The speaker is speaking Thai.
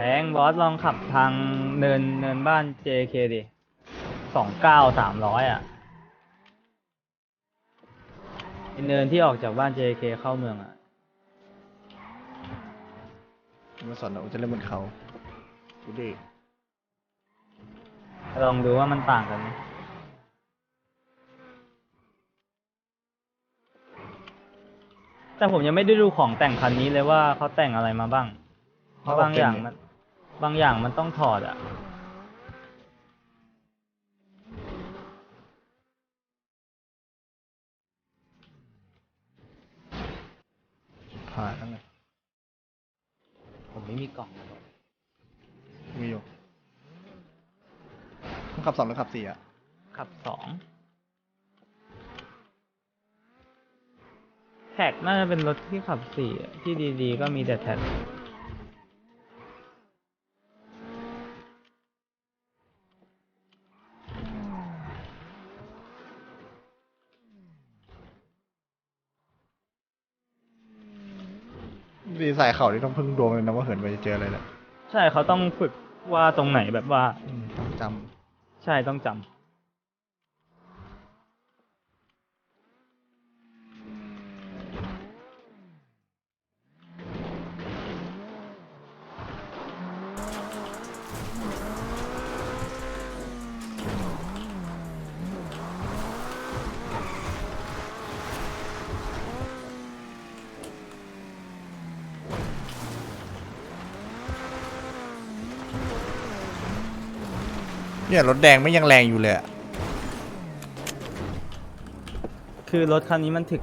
แรงบอสลองขับทางเนินเนินบ้าน JK ดิสองเก้าสามร้อยอะไอ้เนินที่ออกจากบ้าน JK เข้าเมืองอะ มาสอนเราจะเล่นบนเขาดูดิลองดูว่ามันต่างกันไหมแต่ผมยังไม่ได้ดูของแต่งคันนี้เลยว่าเขาแต่งอะไรมาบ้าง เพราะบางอย่างมัน บางอย่างมันต้องถอดอะผ่านแล้วไงผมไม่มีกล่องมีอยู่ต้องขับสองหรือขับสี่อะขับสองแท็กน่าจะเป็นรถที่ขับสี่อะที่ดีๆ ก็มีแต่แท็ก ดีไซน์เขาที่ต้องพึ่งดวงเลยนะว่าเหินไปจะเจออะไรแหละใช่เขาต้องฝึกว่าตรงไหนแบบว่า อืมต้องจใช่ต้องจำำ เนี่ยรถแดงไม่ยังแรงอยู่เลยอะ คือรถคันนี้มันถึก